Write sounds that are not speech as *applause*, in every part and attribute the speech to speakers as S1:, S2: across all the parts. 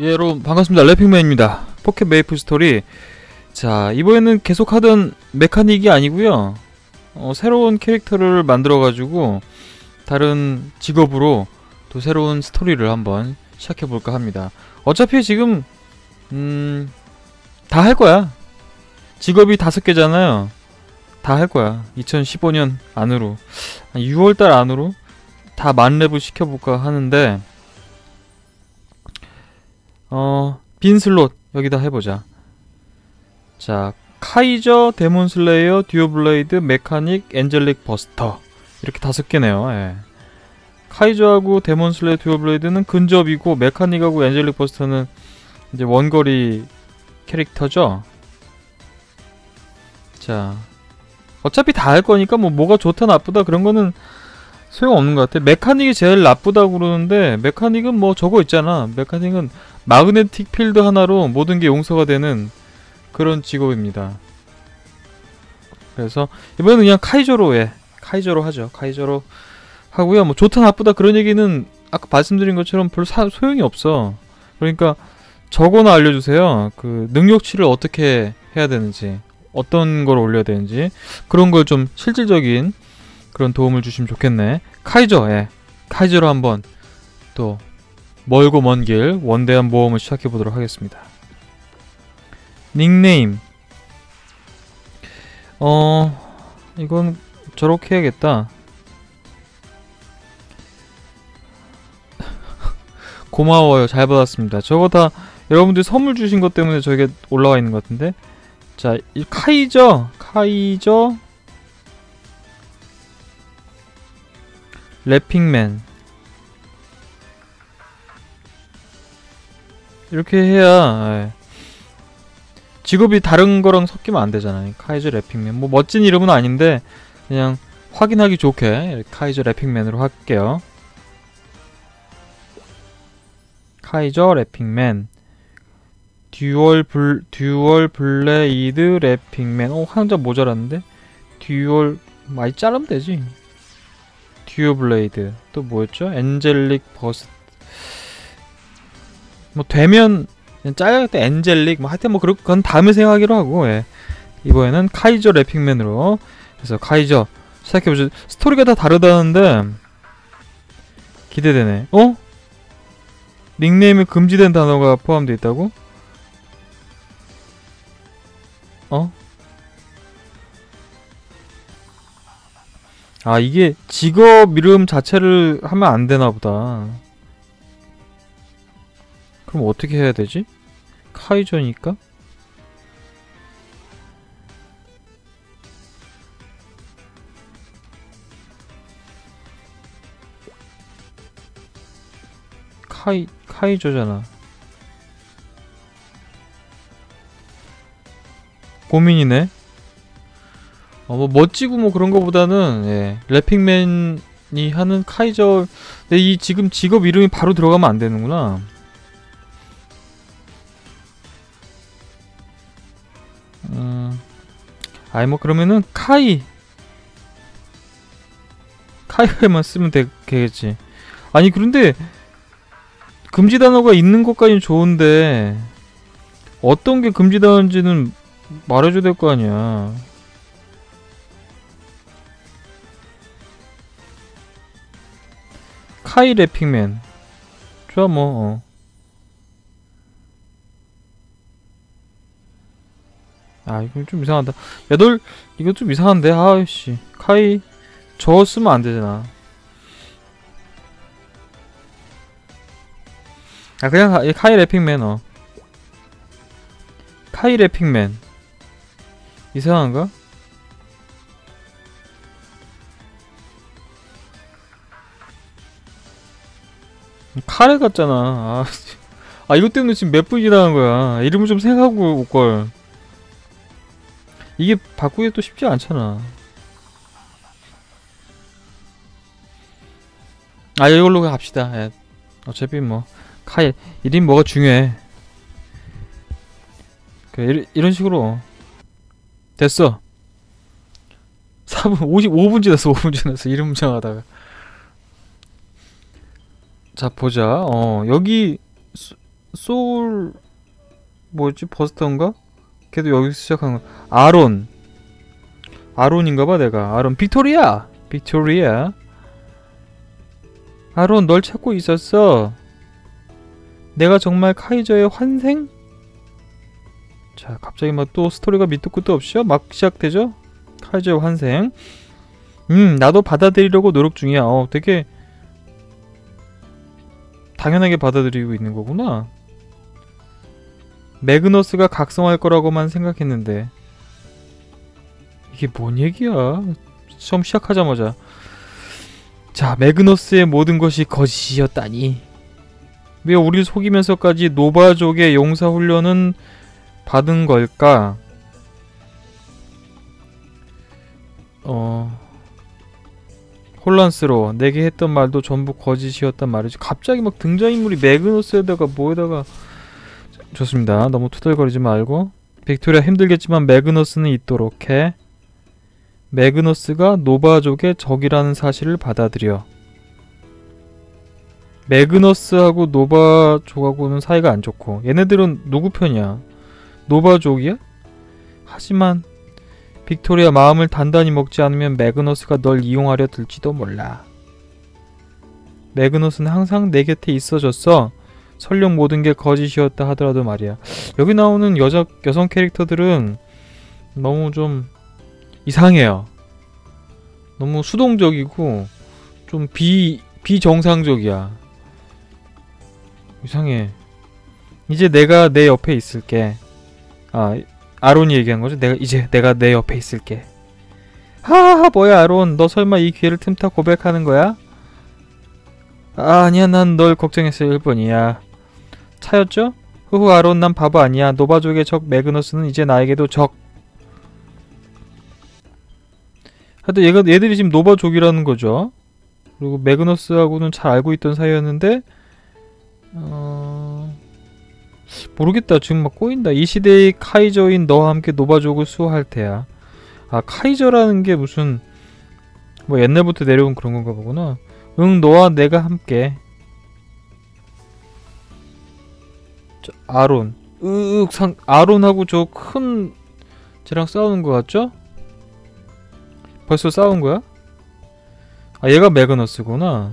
S1: 예, 여러분 반갑습니다. 래핑맨입니다. 포켓 메이플 스토리. 자, 이번에는 계속 하던 메카닉이 아니고요. 어, 새로운 캐릭터를 만들어 가지고 다른 직업으로 또 새로운 스토리를 한번 시작해 볼까 합니다. 어차피 지금 음, 다 할 거야. 직업이 다섯 개잖아요. 다 할 거야. 2015년 안으로. 6월 달 안으로 다 만렙을 시켜 볼까 하는데 어, 빈 슬롯 여기다 해보자. 자, 카이저, 데몬슬레이어, 듀오블레이드, 메카닉, 엔젤릭 버스터 이렇게 다섯 개네요. 예. 카이저하고 데몬슬레이어, 듀오블레이드는 근접이고 메카닉하고 엔젤릭 버스터는 이제 원거리 캐릭터죠. 자, 어차피 다 할 거니까 뭐 뭐가 좋다 나쁘다 그런 거는 소용없는 것 같아. 메카닉이 제일 나쁘다고 그러는데 메카닉은 뭐 저거 있잖아. 메카닉은 마그네틱 필드 하나로 모든 게 용서가 되는 그런 직업입니다. 그래서 이번에는 그냥 카이저로 해. 카이저로 하죠. 카이저로 하고요. 뭐 좋다 나쁘다 그런 얘기는 아까 말씀드린 것처럼 별로 사, 소용이 없어. 그러니까 저거나 알려주세요. 그 능력치를 어떻게 해야 되는지, 어떤 걸 올려야 되는지 그런 걸 좀 실질적인 그런 도움을 주시면 좋겠네. 카이저, 예. 카이저로 한번 또 멀고 먼 길 원대한 모험을 시작해 보도록 하겠습니다. 닉네임. 어, 이건 저렇게 해야겠다. *laughs* 고마워요. 잘 받았습니다. 저거 다 여러분들이 선물 주신 것 때문에 저게 올라와 있는 것 같은데. 자, 이 카이저, 카이저, 래핑맨. 이렇게 해야 예. 직업이 다른 거랑 섞이면 안 되잖아요. 카이저 래핑맨. 뭐 멋진 이름은 아닌데 그냥 확인하기 좋게 카이저 래핑맨으로 할게요. 카이저 래핑맨. 듀얼 불 듀얼 블레이드 래핑맨. 어, 한자 모자랐는데. 듀얼 많이 자르면 되지. 듀얼 블레이드. 또 뭐였죠? 엔젤릭 버스 뭐 되면 짜야겠다 엔젤릭 뭐 하여튼 뭐 그런 건 다음에 생각하기로 하고 예. 이번에는 카이저 래핑맨으로 그래서 카이저 시작해보죠 스토리가 다 다르다는데 기대되네 어? 닉네임에 금지된 단어가 포함되어 있다고? 어? 아 이게 직업 이름 자체를 하면 안 되나 보다 그럼 어떻게 해야 되지? 카이저니까? 카이 카이저잖아. 고민이네. 어, 뭐 멋지고 뭐 그런 거보다는 예, 래핑맨이 하는 카이저. 근데 이 지금 직업 이름이 바로 들어가면 안 되는구나. 아이 뭐 그러면은 카이 카이에만 쓰면 되 겠지. 아니 그런데 금지 단어가 있는 것까지는 좋은데 어떤 게 금지 단어인지는 말해줘야 될 거 아니야. 카이 래핑맨 좋아 뭐 어. 아 이거 좀 이상하다. 야널 이거 좀 이상한데? 아씨. 카이 저 쓰면 안 되잖아. 아 그냥 카, 카이 래핑맨 어 카이 래핑맨. 이상한가? 카레 같잖아. 아, 아 이것 때문에 지금 몇 분이 나간 거야. 이름을 좀 생각하고 올걸 이게 바꾸기 또 쉽지 않잖아. 아 이걸로 갑시다. 예. 어차피 뭐 카이 이름 뭐가 중요해. 그 이런 식으로 됐어. *laughs* 4분 55분 지났어. 5분 지났어. 이름 정하다가. 자 보자. 어 여기 소울 뭐였지 버스터인가? 걔도 여기서 시작한 거. 아론. 아론인가봐 내가. 아론 빅토리아. 빅토리아. 아론 널 찾고 있었어. 내가 정말 카이저의 환생? 자 갑자기 막 또 스토리가 밑도 끝도 없이요? 막 시작되죠? 카이저의 환생. 음 나도 받아들이려고 노력 중이야. 어 되게 당연하게 받아들이고 있는 거구나. 매그너스가 각성할 거라고만 생각했는데 이게 뭔 얘기야? 처음 시작하자마자 자 매그너스의 모든 것이 거짓이었다니 왜 우리를 속이면서까지 노바족의 용사 훈련은 받은 걸까? 어 혼란스러워. 내게 했던 말도 전부 거짓이었단 말이지. 갑자기 막 등장인물이 매그너스에다가 뭐에다가 좋습니다. 너무 투덜거리지 말고 빅토리아 힘들겠지만 매그너스는 있도록 해. 매그너스가 노바족의 적이라는 사실을 받아들여. 매그너스하고 노바족하고는 사이가 안 좋고 얘네들은 누구 편이야? 노바족이야? 하지만 빅토리아 마음을 단단히 먹지 않으면 매그너스가 널 이용하려 들지도 몰라. 매그너스는 항상 내 곁에 있어줬어. 설령 모든 게 거짓이었다 하더라도 말이야. 여기 나오는 여자 여성 캐릭터들은 너무 좀 이상해요. 너무 수동적이고 좀 비 비정상적이야. 이상해. 이제 내가 내 옆에 있을게. 아 아론이 얘기한 거죠. 내가 이제 내가 내 옆에 있을게. 하하 뭐야 아론 너 설마 이 기회를 틈타 고백하는 거야? 아, 아니야 난 널 걱정했을 뿐이야. 차였죠? 후후 아론 난 바보 아니야. 노바족의 적 매그너스는 이제 나에게도 적. 하여튼 얘가 얘들이 지금 노바족이라는 거죠. 그리고 매그너스하고는 잘 알고 있던 사이였는데 어... 모르겠다. 지금 막 꼬인다. 이 시대의 카이저인 너와 함께 노바족을 수호할 테야. 아 카이저라는 게 무슨 뭐 옛날부터 내려온 그런 건가 보구나. 응 너와 내가 함께 아론 으윽 상 아론하고 저 큰 쟤랑 싸우는 거 같죠? 벌써 싸운 거야? 아 얘가 매그너스구나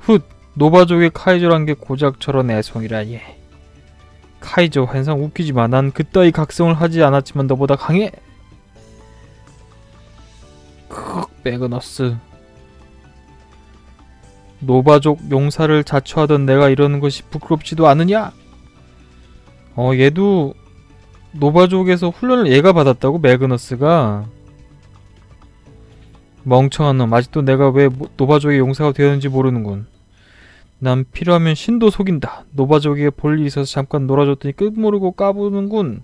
S1: 훗 노바족의 카이저란 게 고작 저런 애송이라니 카이저 환상 웃기지마 난 그따위 각성을 하지 않았지만 너보다 강해 크흑 매그너스 노바족 용사를 자처하던 내가 이러는 것이 부끄럽지도 않으냐? 어 얘도 노바족에서 훈련을 얘가 받았다고? 매그너스가? 멍청한 놈. 아직도 내가 왜 노바족의 용사가 되었는지 모르는군. 난 필요하면 신도 속인다. 노바족에게 볼 일이 있어서 잠깐 놀아줬더니 끝모르고 까부는군.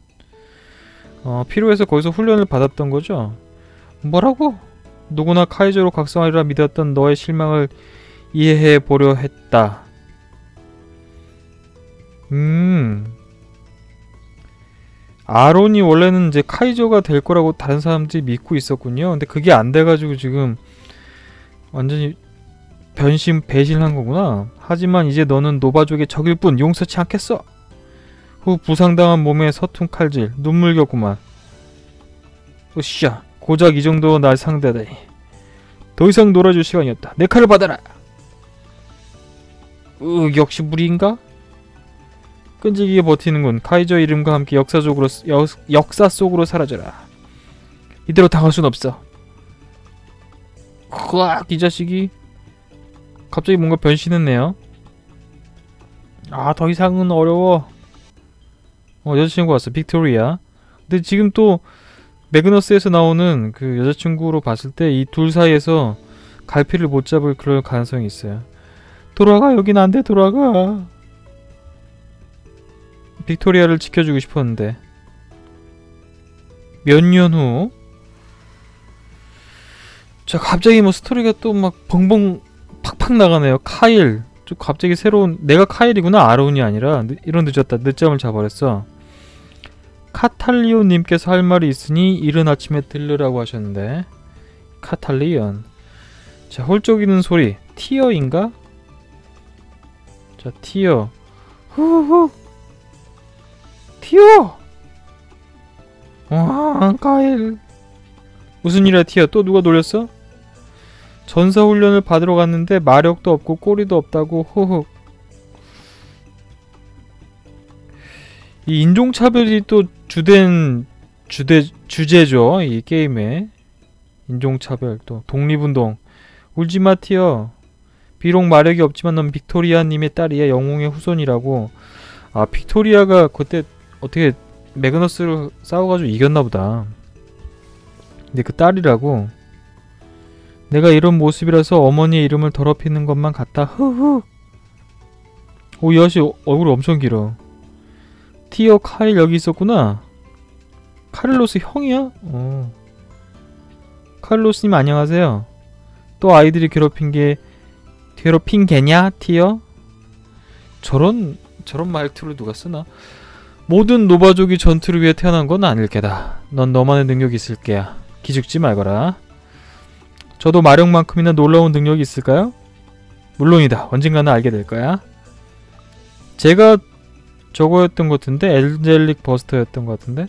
S1: 어 필요해서 거기서 훈련을 받았던 거죠? 뭐라고? 누구나 카이저로 각성하리라 믿었던 너의 실망을 이해해 보려 했다. 음. 아론이 원래는 이제 카이저가 될 거라고 다른 사람들이 믿고 있었군요. 근데 그게 안 돼가지고 지금 완전히 변신, 배신한 거구나. 하지만 이제 너는 노바족의 적일 뿐 용서치 않겠어. 후 부상당한 몸에 서툰 칼질, 눈물겼구만. 으쌰, 고작 이 정도 날 상대하다니. 더 이상 놀아줄 시간이었다. 내 칼을 받아라. 으, 역시 무리인가? 끈질기게 버티는군. 카이저 이름과 함께 역사적으로 여, 역사 속으로 사라져라. 이대로 당할 순 없어. 크악 이 자식이 갑자기 뭔가 변신했네요. 아 더 이상은 어려워. 어 여자친구 왔어 빅토리아. 근데 지금 또 매그너스에서 나오는 그 여자친구로 봤을 때 이 둘 사이에서 갈피를 못 잡을 그럴 가능성이 있어요. 돌아가 여긴 안 돼 돌아가 빅토리아를 지켜주고 싶었는데. 몇 년 후. 자 갑자기 뭐 스토리가 또 막 벙벙 팍팍 나가네요. 카일. 좀 갑자기 새로운 내가 카일이구나. 아론이 아니라 이런 늦었다. 늦잠을 자버렸어. 카탈리온님께서 할 말이 있으니 이른 아침에 들르라고 하셨는데. 카탈리온 자 홀쭉이는 소리. 티어인가? 자 티어. 후후 티어! 와, 카일. 무슨 일이야, 티어? 또 누가 놀렸어? 전사 훈련을 받으러 갔는데 마력도 없고 꼬리도 없다고 호흑. 이 인종차별이 또 주된 주대 주제죠 이 게임에 인종차별 또 독립운동 울지마 티어 비록 마력이 없지만 넌 빅토리아님의 딸이야 영웅의 후손이라고 아 빅토리아가 그때 어떻게 매그너스를 싸워가지고 이겼나 보다 근데 그 딸이라고 내가 이런 모습이라서 어머니의 이름을 더럽히는 것만 같다 흐흐 오이 아저씨 얼굴이 엄청 길어 티어 카일 여기 있었구나 카를로스 형이야? 어. 카를로스님 안녕하세요 또 아이들이 괴롭힌 게 괴롭힌 개냐 티어? 저런 저런 말투를 누가 쓰나? 모든 노바족이 전투를 위해 태어난 건 아닐 게다. 넌 너만의 능력이 있을 게야. 기죽지 말거라. 저도 마력만큼이나 놀라운 능력이 있을까요? 물론이다. 언젠가는 알게 될 거야. 제가 저거였던 것 같은데 엘젤릭 버스터였던 것 같은데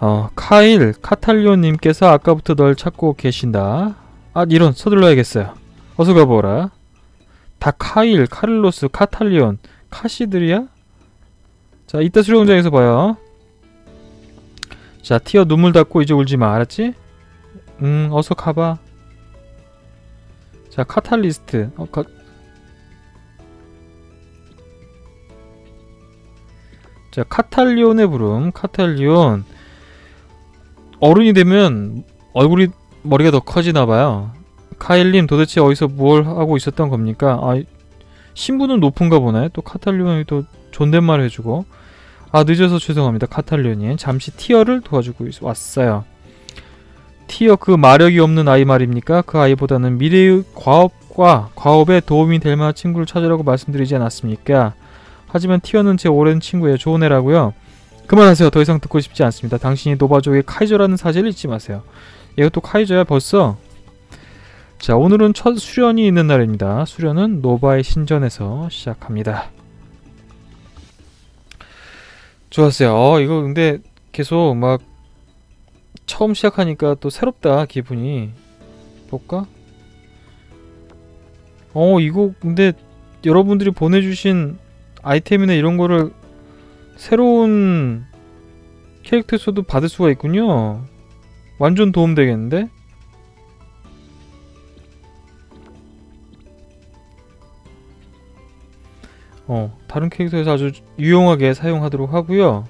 S1: 어 카일 카탈리오님께서 아까부터 널 찾고 계신다. 아 이런 서둘러야겠어요. 어서 가보라. 다 카일, 카를로스, 카탈리온, 카시들이야? 자, 이따 수영장에서 봐요. 자, 티어 눈물 닦고 이제 울지 마. 알았지? 음, 어서 가봐. 자, 카탈리스트. 어, 가... 자, 카탈리온의 부름. 카탈리온. 어른이 되면 얼굴이 머리가 더 커지나 봐요. 카일님 도대체 어디서 뭘 하고 있었던 겁니까? 아, 신분은 높은가 보네. 또 카탈리온이 또 존댓말 해주고. 아 늦어서 죄송합니다. 카탈리온님. 잠시 티어를 도와주고 왔어요. 티어 그 마력이 없는 아이 말입니까? 그 아이보다는 미래의 과업과 과업에 도움이 될 만한 친구를 찾으라고 말씀드리지 않았습니까? 하지만 티어는 제 오랜 친구예요. 좋은 애라고요. 그만하세요. 더 이상 듣고 싶지 않습니다. 당신이 노바족의 카이저라는 사실을 잊지 마세요. 또 카이저야 벌써? 자 오늘은 첫 수련이 있는 날입니다. 수련은 노바의 신전에서 시작합니다. 좋았어요. 어, 이거 근데 계속 막 처음 시작하니까 또 새롭다 기분이 볼까? 어 이거 근데 여러분들이 보내주신 아이템이나 이런 거를 새로운 캐릭터에서도 받을 수가 있군요. 완전 도움되겠는데? 어, 다른 캐릭터에서 아주 유용하게 사용하도록 하고요.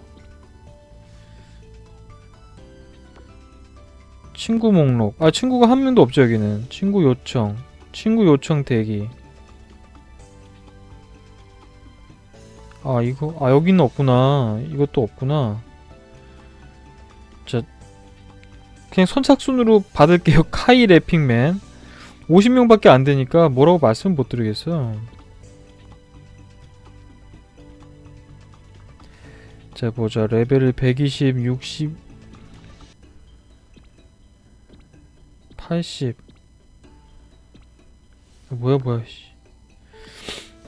S1: 친구 목록. 아, 친구가 한 명도 없죠, 여기는. 친구 요청. 친구 요청 대기. 아, 이거, 아, 여기는 없구나. 이것도 없구나. 자, 그냥 선착순으로 받을게요. *laughs* 카이 래핑맨. 50명밖에 안 되니까 뭐라고 말씀 못 드리겠어. 자 보자. 레벨을 120, 60 80 뭐야 뭐야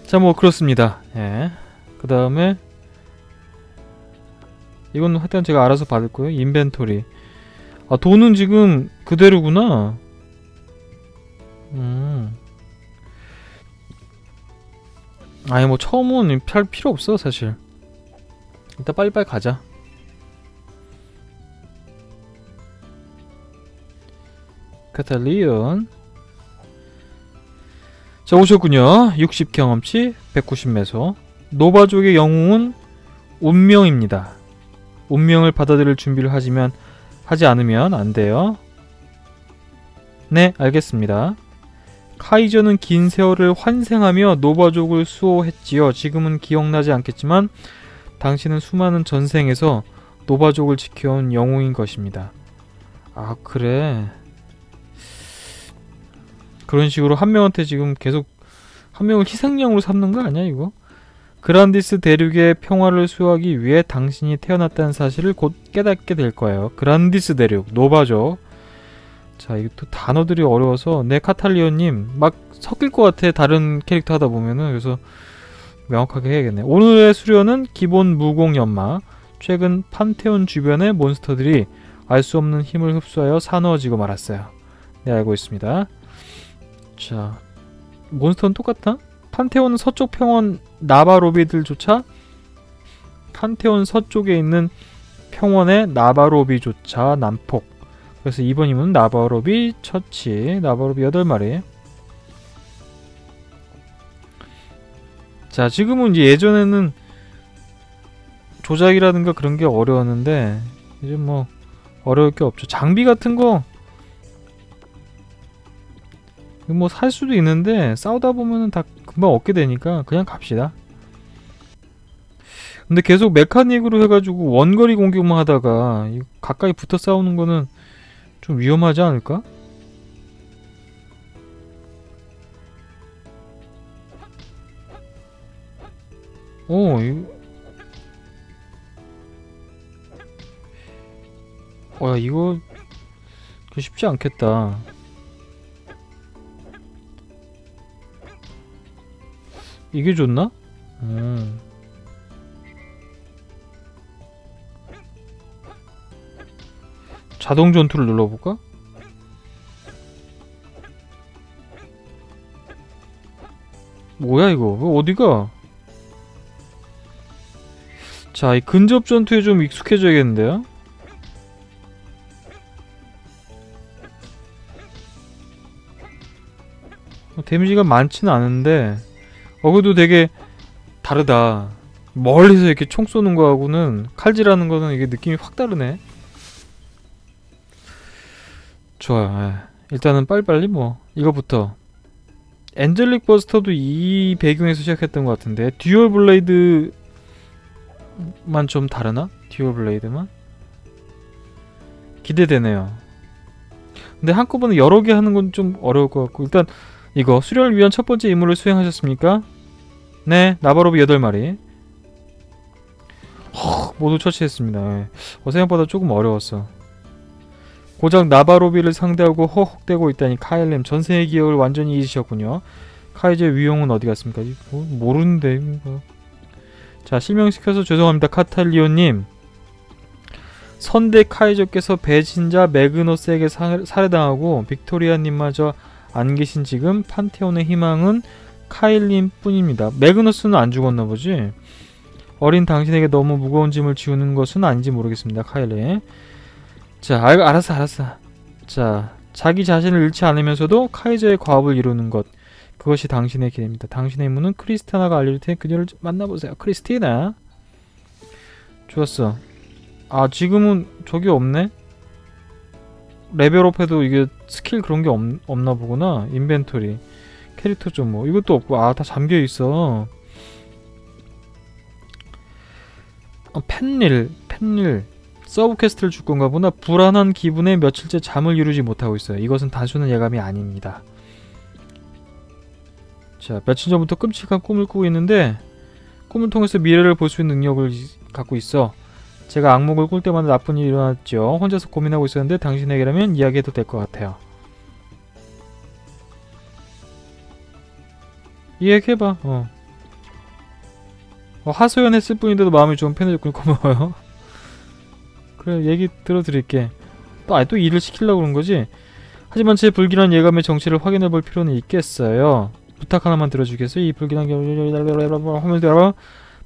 S1: 자뭐 그렇습니다. 예. 그 다음에 이건 하여튼 제가 알아서 받을 거예요. 인벤토리. 아 돈은 지금 그대로구나. 음. 아니 뭐 처음은 별 필요 없어 사실 일단 빨리빨리 가자. 카탈리온. 자 오셨군요. 60 경험치 190 매소. 노바족의 영웅은 운명입니다. 운명을 받아들일 준비를 하지만 하지 않으면 안 돼요. 네 알겠습니다. 카이저는 긴 세월을 환생하며 노바족을 수호했지요. 지금은 기억나지 않겠지만 당신은 수많은 전생에서 노바족을 지켜온 영웅인 것입니다. 아 그래 그런 식으로 한 명한테 지금 계속 한 명을 희생양으로 삼는 거 아니야 이거? 그란디스 대륙의 평화를 수호하기 위해 당신이 태어났다는 사실을 곧 깨닫게 될 거예요. 그란디스 대륙, 노바족. 자, 또 단어들이 어려워서 네 카탈리오님 막 섞일 것 같아 다른 캐릭터 하다 보면은 그래서 명확하게 해야겠네. 오늘의 수료는 기본 무공 연마, 최근 판테온 주변의 몬스터들이 알 수 없는 힘을 흡수하여 사나워지고 말았어요. 네, 알고 있습니다. 자, 몬스터는 똑같나? 판테온 서쪽 평원 나바로비들조차 판테온 서쪽에 있는 평원의 나바로비조차 난폭. 그래서 이번 임무는 나바로비 처치, 나바로비 8마리. 자, 지금은 이제 예전에는 조작이라든가 그런 게 어려웠는데 이제 뭐 어려울 게 없죠. 장비 같은 거 뭐 살 수도 있는데 싸우다 보면은 다 금방 얻게 되니까 그냥 갑시다. 근데 계속 메카닉으로 해가지고 원거리 공격만 하다가 가까이 붙어 싸우는 거는 좀 위험하지 않을까? 오, 이거 와 어, 이거 쉽지 않겠다 이게 좋나? 음. 자동 전투를 눌러볼까? 뭐야 이거 어디가? 자, 이 근접 전투에 좀 익숙해져야겠는데요? 어, 데미지가 많지는 않은데 어그도 되게 다르다 멀리서 이렇게 총 쏘는 거하고는 칼질하는 거는 이게 느낌이 확 다르네 좋아요 예. 일단은 빨리빨리 뭐 이거부터 엔젤릭 버스터도 이 배경에서 시작했던 것 같은데 듀얼 블레이드 만 좀 다르나? 듀얼 블레이드만? 기대되네요 근데 한꺼번에 여러 개 하는 건 좀 어려울 것 같고 일단 이거 수련을 위한 첫 번째 임무를 수행하셨습니까? 네, 나바로비 8마리. 허, 모두 처치했습니다. 예. 어, 생각보다 조금 어려웠어. 고작 나바로비를 상대하고 허헉대고 있다니 카일님 전세의 기억을 완전히 잊으셨군요. 카이제 위용은 어디 갔습니까? 뭐, 모르는데 뭐. 자 실명시켜서 죄송합니다 카탈리오님 선대 카이저께서 배신자 매그너스에게 살해당하고 빅토리아님마저 안 계신 지금 판테온의 희망은 카일님 뿐입니다. 매그너스는 안 죽었나 보지? 어린 당신에게 너무 무거운 짐을 지우는 것은 아닌지 모르겠습니다. 카일리. 자, 알, 알았어, 알았어. 자, 자기 자신을 잃지 않으면서도 카이저의 과업을 이루는 것. 그것이 당신의 길입니다. 당신의 임무는 크리스티나가 알려줄 테니 그녀를 만나보세요. 크리스티나. 좋았어. 아, 지금은 저기 없네? 레벨업해도 이게 스킬 그런 게 없, 없나 보구나. 인벤토리. 캐릭터 좀 뭐. 이것도 없고. 아, 다 잠겨 있어. 어, 펜릴, 펜릴. 서브 퀘스트를 줄 건가 보나. 불안한 기분에 며칠째 잠을 이루지 못하고 있어요. 이것은 단순한 예감이 아닙니다. 자, 며칠 전부터 끔찍한 꿈을 꾸고 있는데 꿈을 통해서 미래를 볼 수 있는 능력을 갖고 있어. 제가 악몽을 꿀 때마다 나쁜 일이 일어났죠. 혼자서 고민하고 있었는데 당신에게라면 이야기해도 될 것 같아요. 이야기해봐. 어. 어, 하소연 했을 뿐인데도 마음이 좀 편해졌군요. 고마워요. *laughs* 그래 얘기 들어드릴게. 또, 아 또 일을 시키려고 그런 거지? 하지만 제 불길한 예감의 정체를 확인해 볼 필요는 있겠어요. 부탁 하나만 들어주겠어요? 이 불길한 게 화면 들어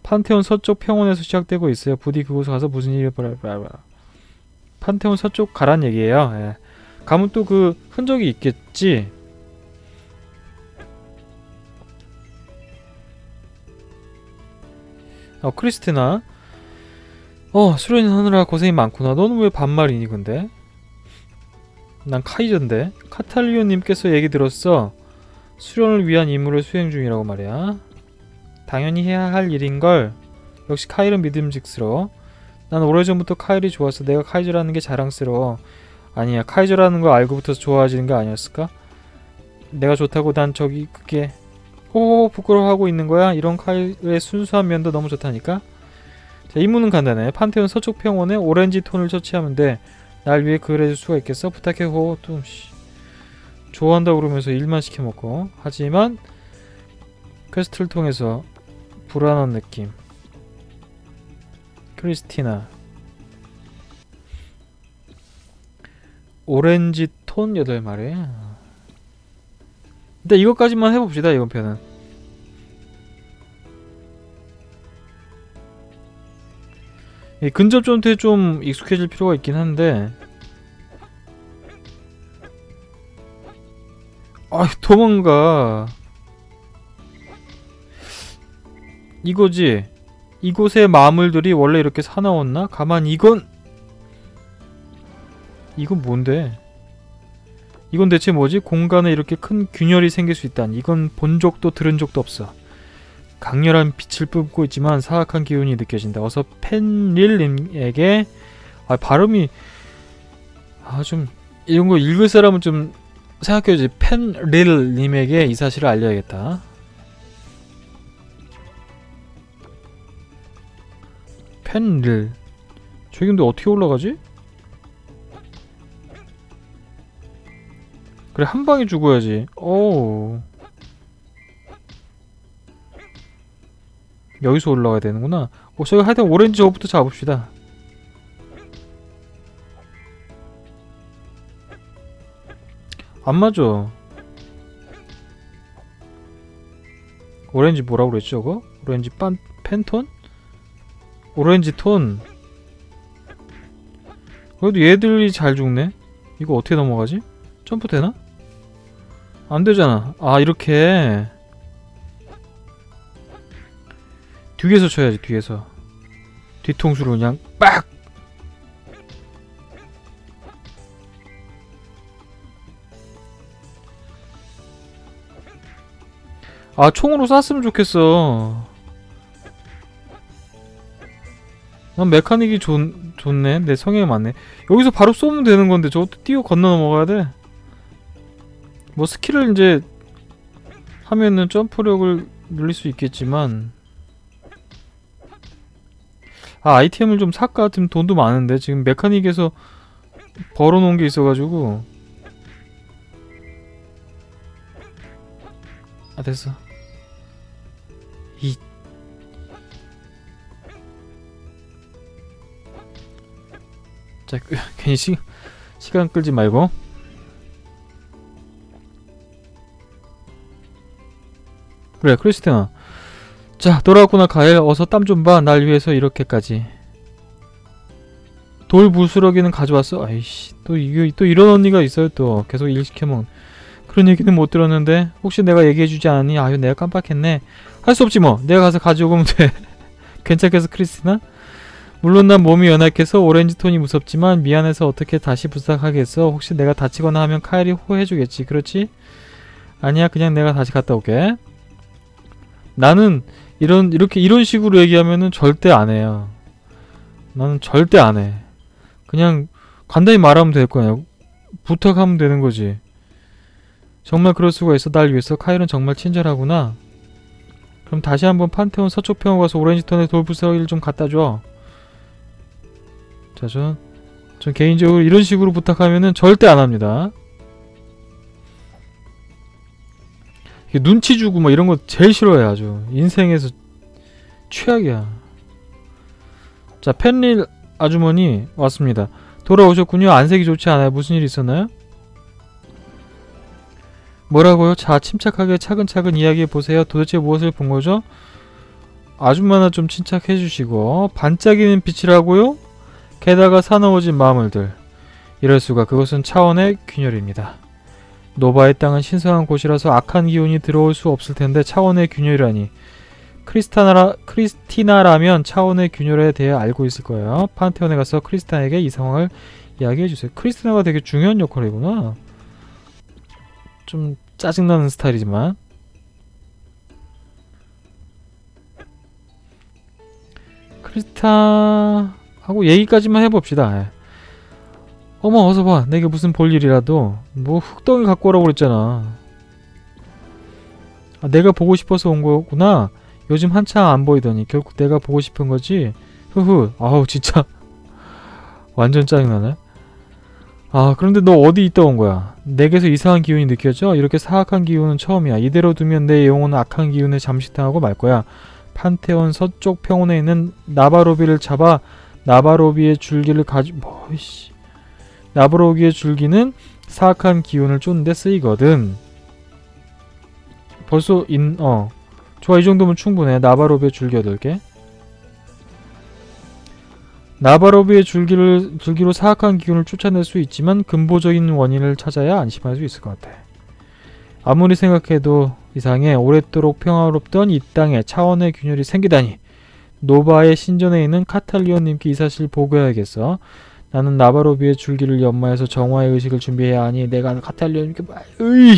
S1: 판테온 서쪽 평원에서 시작되고 있어요. 부디 그곳에 가서 무슨 일이 벌어라. 판테온 서쪽 가란 얘기예요. 예. 가면 또 그 흔적이 있겠지. 어 크리스티나. 어 수련이 하느라 고생이 많구나. 너는 왜 반말이니 근데? 난 카이저인데. 카탈리오님께서 얘기 들었어. 수련을 위한 임무를 수행 중이라고 말이야. 당연히 해야 할 일인걸. 역시 카일은 믿음직스러워. 난 오래전부터 카일이 좋았어. 내가 카이저라는 게 자랑스러워. 아니야. 카이저라는 걸 알고부터 좋아지는 거 아니었을까? 내가 좋다고 난 저기 그게 호호 부끄러워하고 있는 거야? 이런 카일의 순수한 면도 너무 좋다니까? 자, 임무는 간단해. 판테온 서쪽 평원에 오렌지 톤을 처치하면 돼. 날 위해 그걸 해줄 수가 있겠어? 부탁해 호호 좀 씨. 좋아한다고 그러면서 일만 시켜먹고 하지만 퀘스트를 통해서 불안한 느낌. 크리스티나. 오렌지 톤 8마리. 일단 이것까지만 해봅시다 이번 편은. 이 근접 전투에 좀 익숙해질 필요가 있긴 한데 아 도망가 이거지 이곳의 마물들이 원래 이렇게 사나웠나? 가만 이건 이건 뭔데? 이건 대체 뭐지? 공간에 이렇게 큰 균열이 생길 수 있다니 이건 본 적도 들은 적도 없어 강렬한 빛을 뿜고 있지만 사악한 기운이 느껴진다 어서 펜릴님에게 아 발음이 아 좀 이런 거 읽을 사람은 좀 생각해야지 펜릴님에게 이 사실을 알려야겠다. 펜릴. 저기 근데 어떻게 올라가지? 그래 한 방에 죽어야지. 오 여기서 올라가야 되는구나. 어, 저기 하여튼 오렌지 저부터 잡읍시다 안 맞아 오렌지 뭐라고 그랬지 저거? 오렌지 빤, 팬톤? 오렌지 톤 그래도 얘들이 잘 죽네 이거 어떻게 넘어가지? 점프 되나? 안 되잖아 아 이렇게 뒤에서 쳐야지 뒤에서 뒤통수로 그냥 빡! 아 총으로 쐈으면 좋겠어. 난 메카닉이 좋, 좋네. 내 성향에 맞네. 여기서 바로 쏘면 되는 건데 저것도 뛰어 건너 넘어가야 돼. 뭐 스킬을 이제 하면은 점프력을 늘릴 수 있겠지만. 아 아이템을 좀 살까? 지금 돈도 많은데. 지금 메카닉에서 벌어놓은 게 있어가지고. 아 됐어 자, *laughs* 괜히 시, 시간 끌지 말고. 그래 크리스티나. 자 돌아왔구나 가엘. 어서 땀 좀 봐. 날 위해서 이렇게까지. 돌 부스러기는 가져왔어. 아이씨 또 이거 또 이런 언니가 있어요 또. 계속 일 시켜먹 그런 얘기는 못 들었는데 혹시 내가 얘기해주지 않았니? 아유 내가 깜빡했네. 할 수 없지 뭐. 내가 가서 가져오면 돼. *laughs* 괜찮겠어 크리스티나 물론 난 몸이 연약해서 오렌지 톤이 무섭지만 미안해서 어떻게 다시 부탁하겠어 혹시 내가 다치거나 하면 카일이 호해주겠지 그렇지 아니야 그냥 내가 다시 갔다 올게 나는 이런 이렇게 이런 식으로 얘기하면은 절대 안 해요. 나는 절대 안 해. 그냥 간단히 말하면 될 거야. 부탁하면 되는 거지. 정말 그럴 수가 있어. 날 위해서 카일은 정말 친절하구나. 그럼 다시 한번 판테온 서쪽평 가서 오렌지턴의 돌부스러기를 좀 갖다 줘. 자, 전, 전 개인적으로 이런 식으로 부탁하면은 절대 안 합니다. 눈치 주고 막 이런 거 제일 싫어해 아주 인생에서 최악이야 자 펜릴 아주머니 왔습니다 돌아오셨군요 안색이 좋지 않아요 무슨 일 있었나요? 뭐라고요? 자 침착하게 차근차근 이야기해보세요 도대체 무엇을 본 거죠? 아줌마나 좀 침착해 주시고 반짝이는 빛이라고요? 게다가 사나워진 마물들 이럴 수가 그것은 차원의 균열입니다 노바의 땅은 신성한 곳이라서 악한 기운이 들어올 수 없을 텐데 차원의 균열이라니. 크리스타나라, 크리스티나라면 차원의 균열에 대해 알고 있을 거예요. 판테온에 가서 크리스타에게 이 상황을 이야기해 주세요. 크리스티나가 되게 중요한 역할이구나. 좀 짜증나는 스타일이지만. 크리스타 하고 얘기까지만 해봅시다. 예. 어머 어서 봐. 내게 무슨 볼일이라도. 뭐 흙덩이 갖고 오라고 그랬잖아. 아, 내가 보고 싶어서 온 거구나. 요즘 한참 안 보이더니 결국 내가 보고 싶은 거지? 흐흐. 아우 진짜. *laughs* 완전 짜증나네. 아 그런데 너 어디 있다 온 거야? 내게서 이상한 기운이 느껴져? 이렇게 사악한 기운은 처음이야. 이대로 두면 내 영혼은 악한 기운에 잠식당하고 말 거야. 판테온 서쪽 평원에 있는 나바로비를 잡아 나바로비의 줄기를 가지 뭐이씨 나바로비의 줄기는 사악한 기운을 쫓는데 쓰이거든. 벌써 인 어. 좋아 이 정도면 충분해. 나바로비의 줄기 8개. 나바로비의 줄기를 줄기로 사악한 기운을 쫓아낼 수 있지만 근본적인 원인을 찾아야 안심할 수 있을 것 같아. 아무리 생각해도 이상해 오랫도록 평화롭던 이 땅에 차원의 균열이 생기다니. 노바의 신전에 있는 카탈리온님께 이 사실 보고해야겠어. 나는 나바로비의 줄기를 연마해서 정화의 의식을 준비해야 하니 내가 카탈리온님께 말... 으이!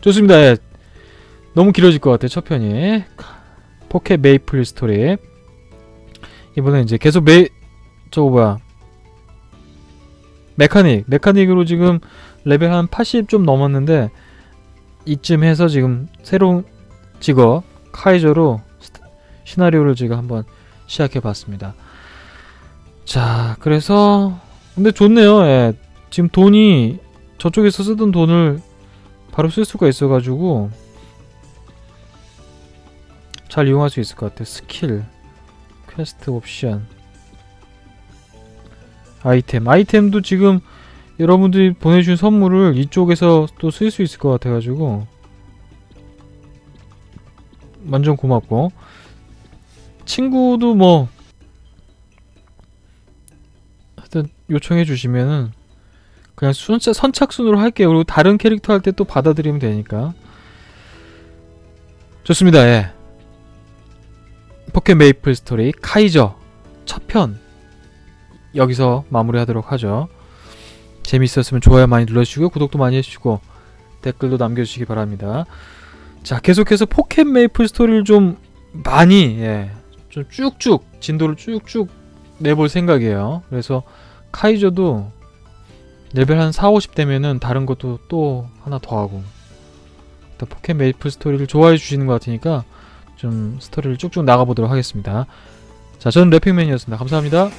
S1: 좋습니다. 예. 너무 길어질 것 같아 첫 편이. 포켓 메이플 스토리. 이번에 이제 계속 메 저거 뭐야 메카닉 메카닉으로 지금 레벨 한 80 좀 넘었는데 이쯤 해서 지금 새로운 직업 카이저로 시나리오를 지금 한번 시작해 봤습니다. 자, 그래서 근데 좋네요. 예. 지금 돈이 저쪽에서 쓰던 돈을 바로 쓸 수가 있어 가지고 잘 이용할 수 있을 것 같아. 스킬 퀘스트 옵션 아이템 아이템도 지금 여러분들이 보내준 선물을 이쪽에서 또 쓸 수 있을 것 같아가지고 완전 고맙고 친구도 뭐 하여튼 요청해 주시면은 그냥 순차, 선착순으로 할게요 그리고 다른 캐릭터 할 때 또 받아들이면 되니까 좋습니다 예 포켓 메이플 스토리 카이저 첫 편 여기서 마무리하도록 하죠. 재밌었으면 좋아요 많이 눌러주시고 구독도 많이 해주시고 댓글도 남겨주시기 바랍니다. 자 계속해서 포켓 메이플 스토리를 좀 많이 예, 좀 쭉쭉 진도를 쭉쭉 내볼 생각이에요. 그래서 카이저도 레벨 한 4, 50 되면은 다른 것도 또 하나 더 하고 일단 포켓 메이플 스토리를 좋아해 주시는 것 같으니까 좀 스토리를 쭉쭉 나가보도록 하겠습니다. 자, 저는 래핑맨이었습니다. 감사합니다.